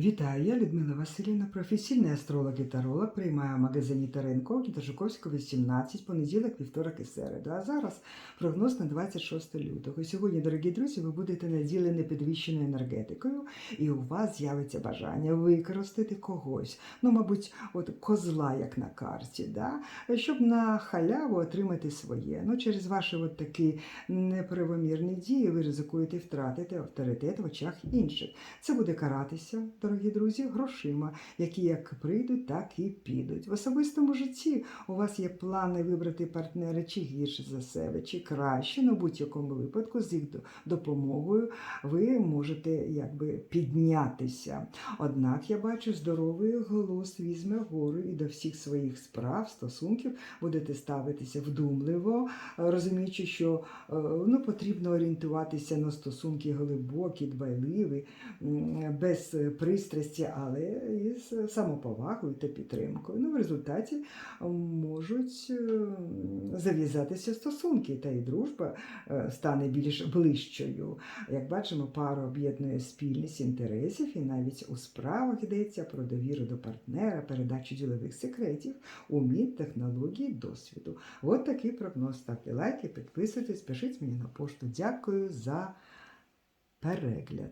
Вітаю, я Людмила Васильівна, професійний астролог і таролог. Приймаю в магазині Теренко та Жуковського 18, понеділок, вівторок і середу. А зараз прогноз на 26 лютого. Сьогодні, дорогі друзі, ви будете наділені підвищеною енергетикою, і у вас з'явиться бажання використати когось. Ну, мабуть, от козла, як на карті, да? щоб на халяву отримати своє. Ну, через ваші от такі неправомірні дії ви ризикуєте втратити авторитет в очах інших. Це буде каратися, дорогі друзі, грошима, які як прийдуть, так і підуть. В особистому житті у вас є плани вибрати партнера чи гірше за себе, чи краще, ну будь-якому випадку з їх допомогою ви можете якби піднятися. Однак я бачу, здоровий глузд візьме гору і до всіх своїх справ, стосунків будете ставитися вдумливо, розуміючи, що е, ну, потрібно орієнтуватися на стосунки глибокі, дбайливі, без е, пристрасті, але із самоповагою та підтримкою. Ну, в результаті е, можуть е, зав'язатися стосунки, та й дружба е, стане більш ближчою. Як бачимо, пара об'єднує спільність інтересів, і навіть у справах йдеться про довіру до партнера, передачу ділових секретів, умінь, технологій, досвіду. От такий прогноз. Ставте лайки, підписуйтесь, пишіть мені на пошту. Дякую за перегляд.